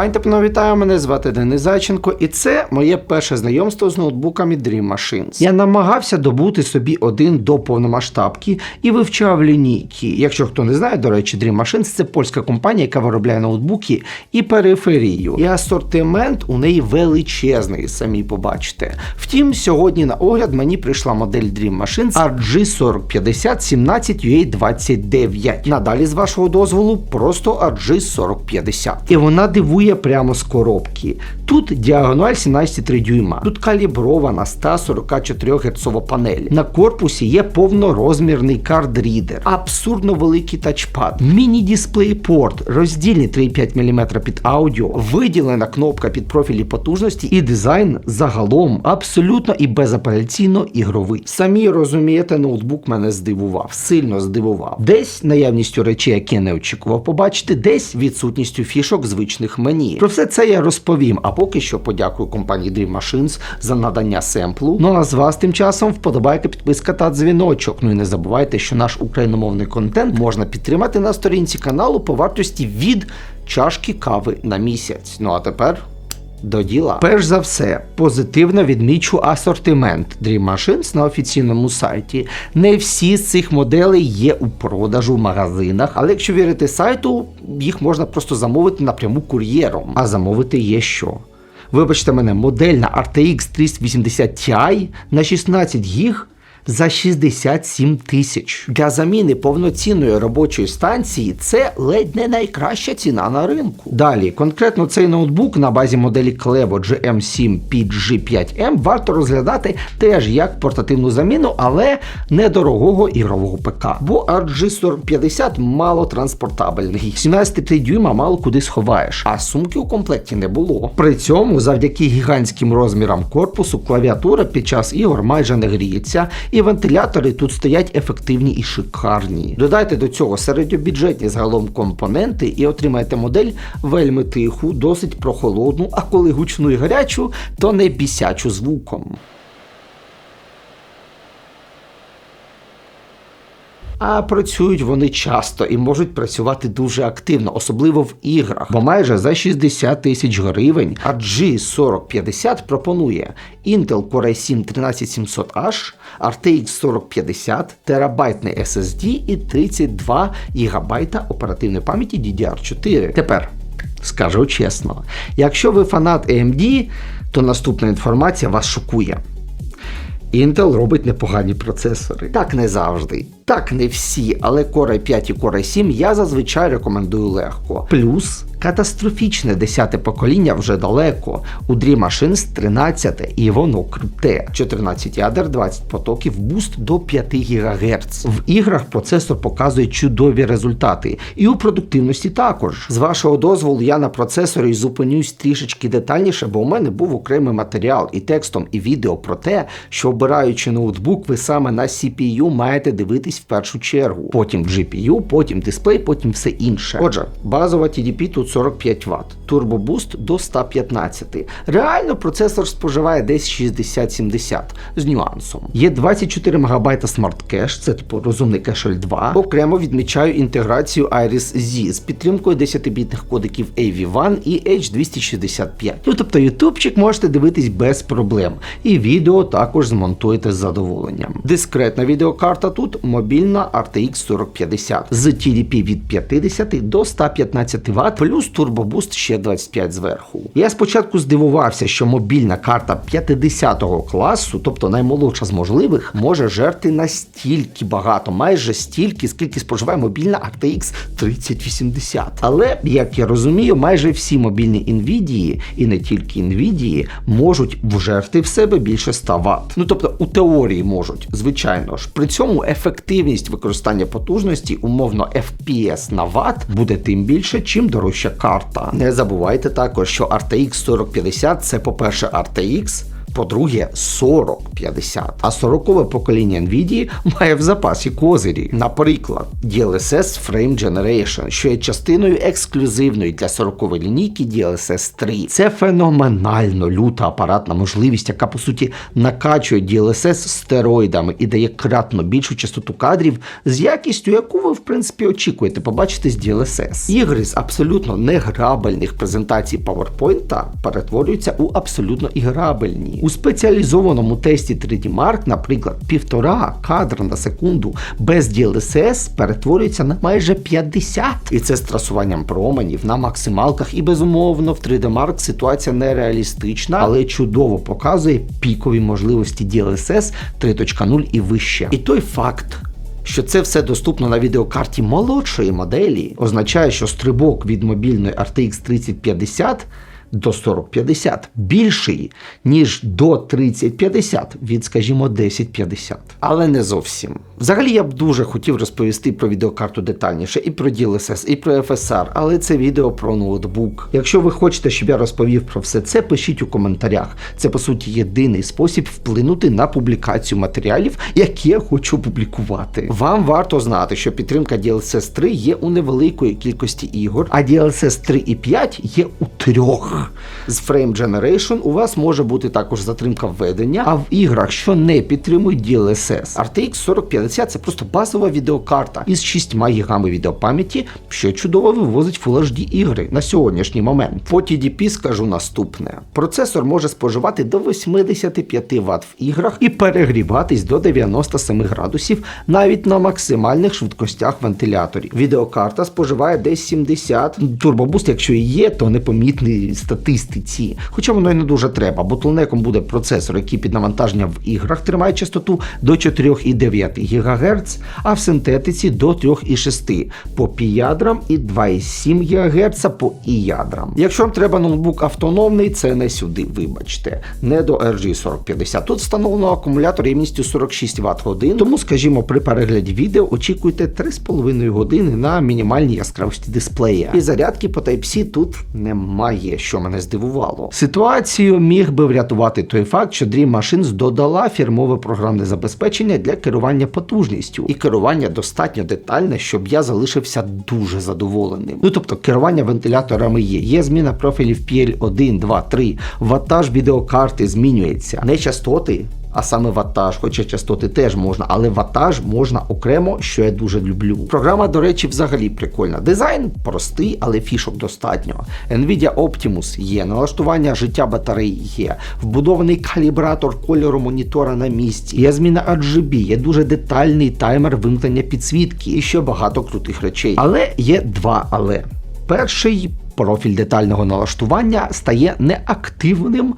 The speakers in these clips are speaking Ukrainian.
Пані та вітаю, мене звати Денис Зайченко, і це моє перше знайомство з ноутбуками Dream Machines. Я намагався добути собі один до повномасштабки і вивчав лінійки. Якщо хто не знає, до речі, Dream Machines це польська компанія, яка виробляє ноутбуки і периферію. І асортимент у неї величезний, самі побачите. Втім, сьогодні на огляд мені прийшла модель Dream Machines RG4050 17UA29. Надалі, з вашого дозволу, просто RG4050. І вона дивує прямо з коробки. Тут діагональ 17,3 дюйма. Тут калібрована 144 Гц панель. На корпусі є повнорозмірний кардрідер, абсурдно великий тачпад, міні-дисплей-порт, роздільний 3,5 мм під аудіо, виділена кнопка під профілі потужності і дизайн загалом абсолютно і безапеляційно ігровий. Самі розумієте, ноутбук мене здивував, сильно здивував. Десь наявністю речей, які я не очікував побачити, десь відсутністю фішок звичних мені. Про все це я розповім. А поки що подякую компанії Dream Machines за надання семплу. Ну а з вас тим часом вподобайка, підписка та дзвіночок. Ну і не забувайте, що наш україномовний контент можна підтримати на сторінці каналу по вартості від чашки кави на місяць. Ну а тепер. До діла. Перш за все, позитивно відмічу асортимент Dream Machines на офіційному сайті. Не всі з цих моделей є у продажу в магазинах, але якщо вірити сайту, їх можна просто замовити напряму кур'єром. А замовити є що. Вибачте мене, модельна RTX 380 Ti на 16 гіг за 67 тисяч. Для заміни повноцінної робочої станції це ледь не найкраща ціна на ринку. Далі, конкретно цей ноутбук на базі моделі Clevo GM7 PG5M варто розглядати теж як портативну заміну, але недорогого ігрового ПК. Бо RG4050 мало транспортабельний. 17,3 дюйма мало куди сховаєш, а сумки у комплекті не було. При цьому, завдяки гігантським розмірам корпусу, клавіатура під час ігор майже не гріється, і вентилятори тут стоять ефективні і шикарні. Додайте до цього середньобюджетні загалом компоненти і отримаєте модель вельми тиху, досить прохолодну, а коли гучну і гарячу, то не бісячу звуком. А працюють вони часто і можуть працювати дуже активно, особливо в іграх, бо майже за 60 тисяч гривень RG4050 пропонує Intel Core i7 13700H, RTX 4050, терабайтний SSD і 32 ГБ оперативної пам'яті DDR4. Тепер скажу чесно, якщо ви фанат AMD, то наступна інформація вас шокує. Intel робить непогані процесори. Так не завжди. Так не всі, але Core i5 і Core i7 я зазвичай рекомендую легко. Плюс катастрофічне 10 покоління вже далеко. У Dream Machines 13 і воно круте. 14 ядер, 20 потоків, буст до 5 ГГц. В іграх процесор показує чудові результати. І у продуктивності також. З вашого дозволу я на процесорі зупинюсь трішечки детальніше, бо у мене був окремий матеріал і текстом, і відео про те, що обираючи ноутбук, ви саме на CPU маєте дивитись в першу чергу. Потім GPU, потім дисплей, потім все інше. Отже, базова TDP тут 45 Вт, турбобуст до 115. Реально процесор споживає десь 60-70 з нюансом. Є 24 МБ Cache, це типу розумний кешель 2. Окремо відмічаю інтеграцію Iris Z з підтримкою 10-бітних кодиків AV1 і H265. Ну тобто ютубчик можете дивитись без проблем. І відео також змонтуєте з задоволенням. Дискретна відеокарта тут мобільна RTX 4050 з TDP від 50 до 115 Вт, плюс турбобуст ще 25 зверху. Я спочатку здивувався, що мобільна карта 50-го класу, тобто наймолодша з можливих, може жерти настільки багато, майже стільки, скільки споживає мобільна RTX 3080. Але, як я розумію, майже всі мобільні Nvidia, і не тільки Nvidia, можуть вжерти в себе більше 100 Вт. Ну тобто у теорії можуть, звичайно ж. При цьому ефективність використання потужності, умовно FPS на Вт, буде тим більше, чим дорожча карта. Не забувайте також, що RTX 4050 це, по-перше, RTX. По-друге, 4050. А 40-ве покоління Nvidia має в запасі козирі. Наприклад, DLSS Frame Generation, що є частиною ексклюзивної для 40-ї лінійки DLSS 3. Це феноменально люта апаратна можливість, яка по суті накачує DLSS стероїдами і дає кратно більшу частоту кадрів з якістю, яку ви в принципі очікуєте побачити з DLSS. Ігри з абсолютно неграбельних презентацій PowerPoint перетворюються у абсолютно іграбельні. У спеціалізованому тесті 3D Mark, наприклад, півтора кадра на секунду без DLSS перетворюється на майже 50. І це з трасуванням променів на максималках. І безумовно в 3D Mark ситуація нереалістична, але чудово показує пікові можливості DLSS 3.0 і вище. І той факт. Що це все доступно на відеокарті молодшої моделі, означає, що стрибок від мобільної RTX 3050 до 4050 більший, ніж до 3050 від, скажімо, 1050. Але не зовсім. Взагалі я б дуже хотів розповісти про відеокарту детальніше, і про DLSS, і про FSR, але це відео про ноутбук. Якщо ви хочете, щоб я розповів про все це, пишіть у коментарях. Це по суті єдиний спосіб вплинути на публікацію матеріалів, які я хочу публікувати. Вам варто знати, що підтримка DLSS 3 є у невеликої кількості ігор, а DLSS 3 і 5 є у трьох. З Frame Generation у вас може бути також затримка введення, а в іграх, що не підтримують DLSS. RTX 4050 це просто базова відеокарта із 6 гігами відеопам'яті, що чудово вивозить Full HD ігри на сьогоднішній момент. По TDP скажу наступне: процесор може споживати до 85 Вт в іграх і перегріватись до 97 градусів навіть на максимальних швидкостях вентиляторів. Відеокарта споживає десь 70. Турбобуст, якщо і є, то непомітний статистиці. Хоча воно й не дуже треба. Ботлнеком буде процесор, який під навантаження в іграх тримає частоту до 4,9 ГГц, а в синтетиці до 3,6 по пі ядрам і 2,7 ГГц по і ядрам. Якщо вам треба ноутбук автономний, це не сюди, вибачте, не до RG 4050. Тут встановлено акумулятор ємністю 46 Вт годин, тому, скажімо, при перегляді відео очікуйте 3,5 години на мінімальній яскравості дисплея. І зарядки по Type-C тут немає, що мене здивувало. Ситуацію міг би врятувати той факт, що Dream Machines додала фірмове програмне забезпечення для керування потужністю, і керування достатньо детальне, щоб я залишився дуже задоволеним. Ну тобто керування вентиляторами є. Є зміна профілів PL1, 2, 3, ватаж відеокарти змінюється. Не частоти. А саме ваттаж, хоча частоти теж можна, але ваттаж можна окремо, що я дуже люблю. Програма, до речі, взагалі прикольна. Дизайн простий, але фішок достатньо. Nvidia Optimus є, налаштування життя батареї є, вбудований калібратор кольору монітора на місці, є зміна RGB, є дуже детальний таймер вимкнення підсвітки і ще багато крутих речей. Але є два але. Перший профіль детального налаштування стає неактивним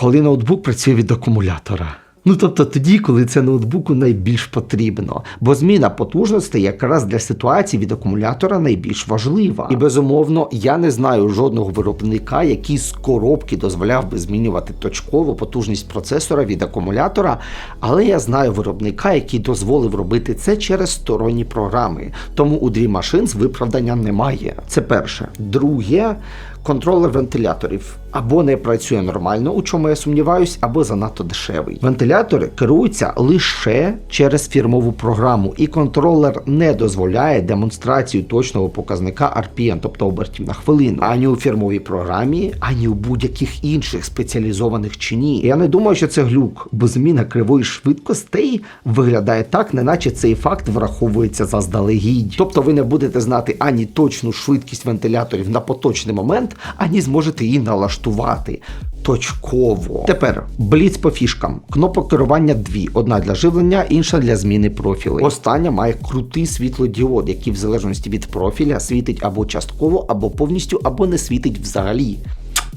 коли ноутбук працює від акумулятора. Ну тобто тоді, коли це ноутбуку найбільш потрібно, бо зміна потужностей якраз для ситуації від акумулятора найбільш важлива. І безумовно, я не знаю жодного виробника, який з коробки дозволяв би змінювати точкову потужність процесора від акумулятора, але я знаю виробника, який дозволив робити це через сторонні програми. Тому у Dream Machines виправдання немає. Це перше. Друге. Контролер вентиляторів або не працює нормально, у чому я сумніваюсь, або занадто дешевий. Вентилятори керуються лише через фірмову програму, і контролер не дозволяє демонстрацію точного показника RPM, тобто обертів на хвилину, ані у фірмовій програмі, ані у будь-яких інших спеціалізованих чи ні. Я не думаю, що це глюк, бо зміна кривої швидкостей виглядає так, неначе цей факт враховується заздалегідь. Тобто ви не будете знати ані точну швидкість вентиляторів на поточний момент ані зможете її налаштувати. Точково. Тепер бліц по фішкам. Кнопок керування дві: одна для живлення, інша для зміни профілей. Остання має крутий світлодіод, який в залежності від профіля світить або частково, або повністю, або не світить взагалі.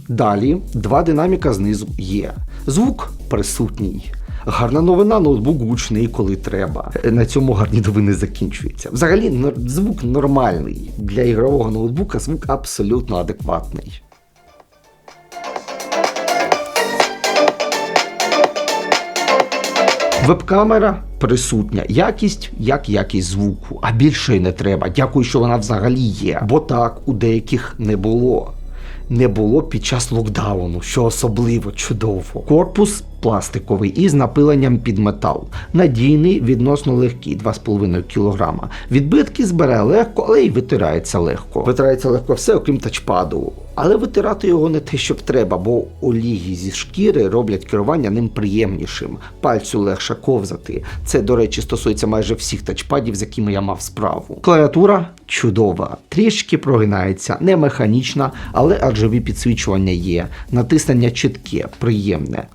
Далі два динаміка знизу є. Звук присутній. Гарна новина, ноутбук гучний, коли треба. На цьому гарні новини закінчуються. Взагалі, звук нормальний. Для ігрового ноутбука звук абсолютно адекватний. Веб-камера присутня. Якість як якість звуку, а більше й не треба. Дякую, що вона взагалі є. Бо так у деяких не було. не було під час локдауну, що особливо чудово. Корпус пластиковий із напиленням під метал. Надійний, відносно легкий, 2,5 кг. Відбитки збере легко, але й витирається легко. Витирається легко все, окрім тачпаду. Але витирати його не те, щоб треба, бо олії зі шкіри роблять керування ним приємнішим. Пальцю легше ковзати. Це, до речі, стосується майже всіх тачпадів, з якими я мав справу. Клавіатура чудова, трішки прогинається, не механічна, але RGB підсвічування є. Натиснення чітке, приємне.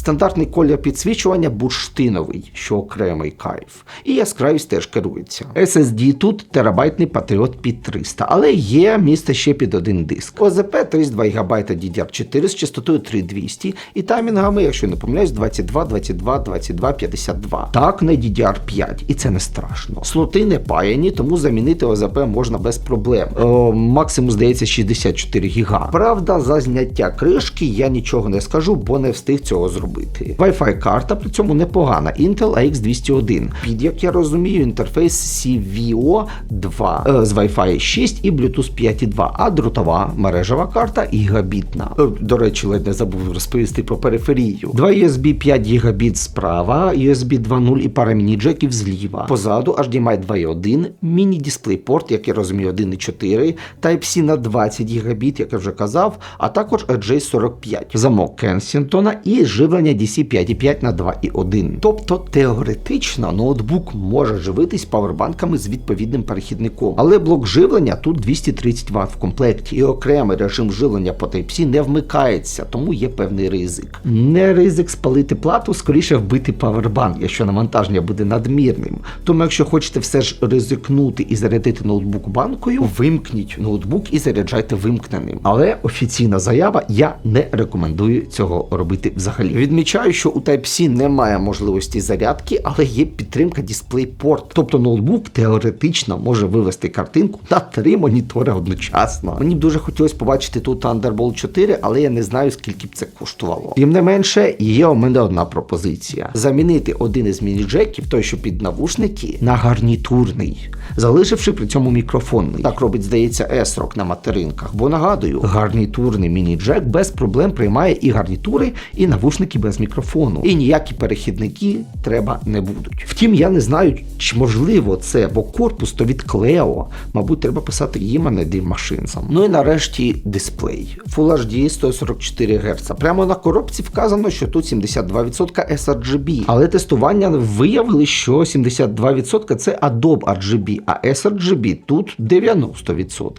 Стандартний колір підсвічування бурштиновий, що окремий кайф. І яскравість теж керується. SSD тут терабайтний Patriot під 300, але є місце ще під один диск. ОЗП 32 ГБ DDR4 з частотою 3200 і таймінгами, якщо не помиляюсь, 22, 22, 22, 52. Так, не DDR5, і це не страшно. Слоти не паяні, тому замінити ОЗП можна без проблем. О, максимум здається 64 ГБ. Правда, за зняття кришки я нічого не скажу, бо не встиг цього зробити. Wi-Fi карта при цьому непогана. Intel AX201. Під як я розумію, інтерфейс CVO 2 е, з Wi-Fi 6 і Bluetooth 5.2, а дротова мережева карта гігабітна. Е, До речі, ледь не забув розповісти про периферію. Два USB 5 гігабіт справа, USB 2.0 і пара міні-джеків зліва. Позаду HDMI 2.1, міні-дисплейпорт, як я розумію, 1.4, Type-C на 20 гігабіт, як я вже казав, а також RJ45, замок Кенсінгтона і живлення DC 5.5 на 2.1. Тобто теоретично ноутбук може живитись павербанками з відповідним перехідником, але блок живлення тут 230 Вт в комплекті, і окремий режим живлення по Type-C не вмикається, тому є певний ризик. Не ризик спалити плату, скоріше вбити павербанк, якщо навантаження буде надмірним. Тому, якщо хочете все ж ризикнути і зарядити ноутбук банкою, вимкніть ноутбук і заряджайте вимкненим. Але офіційна заява я не рекомендую цього робити взагалі. Відмічаю, що у Type-C немає можливості зарядки, але є підтримка DisplayPort. Тобто ноутбук теоретично може вивести картинку на три монітори одночасно. Мені б дуже хотілося побачити тут Thunderbolt 4, але я не знаю, скільки б це коштувало. Тим не менше, є у мене одна пропозиція: замінити один із міні-джеків, той, що під навушники, на гарнітурний, залишивши при цьому мікрофонний. Так робить, здається, S-Rock на материнках. Бо нагадую, гарнітурний міні-джек без проблем приймає і гарнітури, і навушники без мікрофону. І ніякі перехідники треба не будуть. Втім, я не знаю, чи можливо це, бо корпус то від Cleo. Мабуть, треба писати їм, а не Dream Ну і нарешті дисплей. Full HD 144 Гц. Прямо на коробці вказано, що тут 72% sRGB. Але тестування виявили, що 72% це Adobe RGB, а sRGB тут 90%.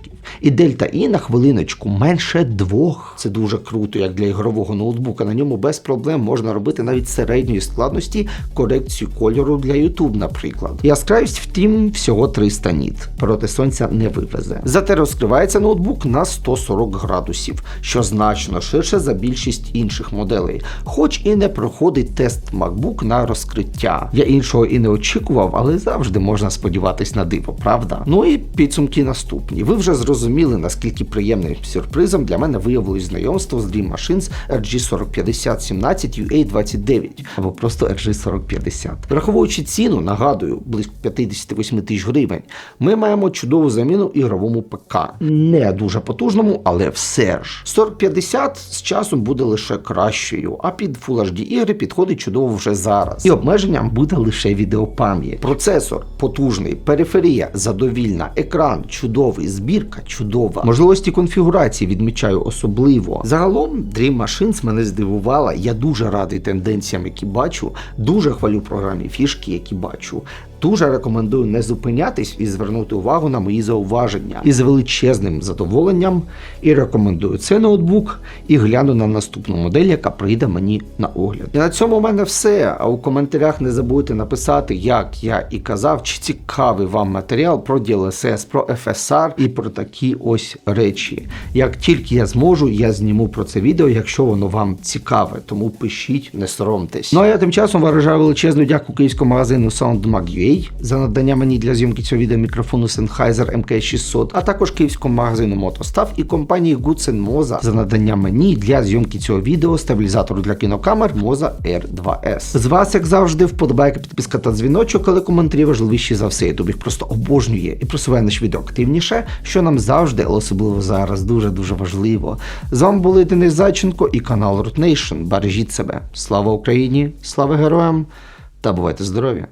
І Delta E на хвилиночку менше двох. Це дуже круто, як для ігрового ноутбука. На ньому без проблем можна робити навіть середньої складності корекцію кольору для YouTube, наприклад. Яскравість, втім, всього 300 ніт. Проти сонця не вивезе. Зате розкривається ноутбук на 140 градусів, що значно ширше за більшість інших моделей, хоч і не проходить тест MacBook на розкриття. Я іншого і не очікував, але завжди можна сподіватись на диво, правда? Ну і підсумки наступні. Ви вже зрозуміли, наскільки приємним сюрпризом для мене виявилось знайомство з Dream Machines RG405017 UA29 або просто RG4050. Враховуючи ціну, нагадую, близько 58 тисяч гривень, ми маємо чудову заміну ігровому ПК. Не дуже потужному, але все ж. 4050 з часом буде лише кращою, а під Full HD ігри підходить чудово вже зараз. І обмеженням буде лише відеопам'ять. Процесор потужний, периферія задовільна, екран чудовий, збірка чудова. Можливості конфігурації відмічаю особливо. Загалом Dream Machines мене здивувала. Я дуже радий тенденціям, які бачу. Дуже хвалю програмі фішки, які бачу. Дуже рекомендую не зупинятись і звернути увагу на мої зауваження. І з величезним задоволенням і рекомендую цей ноутбук і гляну на наступну модель, яка прийде мені на огляд. І на цьому в мене все. А у коментарях не забудьте написати, як я і казав, чи цікавий вам матеріал про DLSS, про FSR і про такі ось речі. Як тільки я зможу, я зніму про це відео, якщо воно вам цікаве. Тому пишіть, не соромтесь. Ну а я тим часом виражаю величезну дяку київському магазину SoundMag.ua За надання мені для зйомки цього відео мікрофону Sennheiser MK600, а також київському магазину Мотостав і компанії Goodsen Moza за надання мені для зйомки цього відео стабілізатору для кінокамер Moza R2S. З вас, як завжди, вподобайка, підписка та дзвіночок, але коментарі важливіші за все. Ютуб їх просто обожнює і просуває наш відео активніше, що нам завжди, але особливо зараз, дуже дуже важливо. З вами були Денис Зайченко і канал Root Nation. Бережіть себе. Слава Україні, слава героям та бувайте здорові!